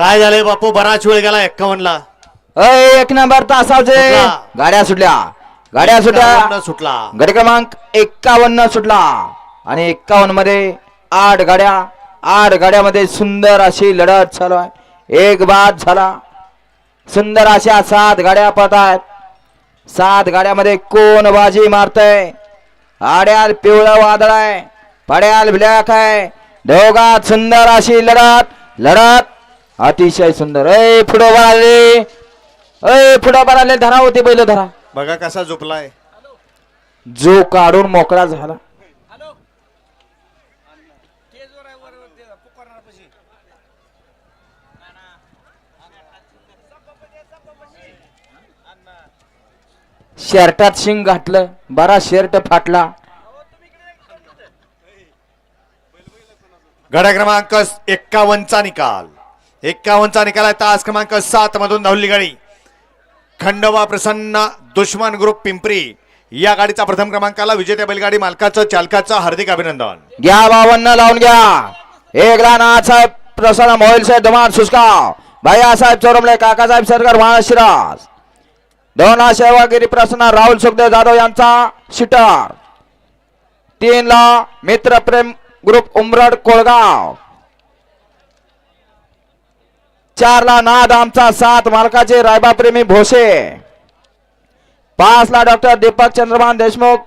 काय झालंय बापू? बराच वेळ गेला एक्कावन्न ला अय एक नंबर तासावचे सुटला. गाड्या सुटल्या. गाड्या सुटल्या. सुटला. गडी क्रमांक एक्कावन्न सुटला. आणि एक्कावन्नमध्ये आठ गाड्या. आठ गाड्यामध्ये सुंदर अशी लढत चालू आहे. एक बाद झाला. सुंदर अशा सात गाड्या पळत आहेत सात गाड्यामध्ये कोण बाजी मारतय? आड्याल पिवळं वादळ आहे. पड्याल ब्लॅक आहे. दोघात सुंदर अशी लढत. लढत अतिशय सुंदर. ए पुढं आले ए पुढं आले धरा होते पहिलं धरा. बघा कसा झोपलाय. जो काढून मोकळा झाला. शर्टात शिंग घातलं बरा शर्ट फाटला. गडा क्रमांक एक्कावन्नचा निकाल. एक्कावन्नचा निकाल आहे. तास क्रमांक सात मधून धावली गाडी. खंडवा प्रसन्न दुश्मन ग्रुप पिंपरी. या गाडीचा प्रथम क्रमांकाला विजेत्या बैलगाडी मालकाचं चालकाचं हार्दिक अभिनंदन. घ्या बावन्न लावून घ्या. एक नाथ साहेब प्रसन्न मोहिल साहेब धमाल सुसगाव. भैया साहेब चोरमले काकासाहेब सरकार महाशिराज दोना सेवागिरी प्रसन्न राहुल सुखदेव जाधव यांचा शिटर. तीन ला मित्र प्रेम ग्रुप उमरड कोळगाव. चारला नाद आमचा सात मालकाचे रायबा प्रेमी भोसे. पाचला डॉक्टर दीपक चंद्रभान देशमुख.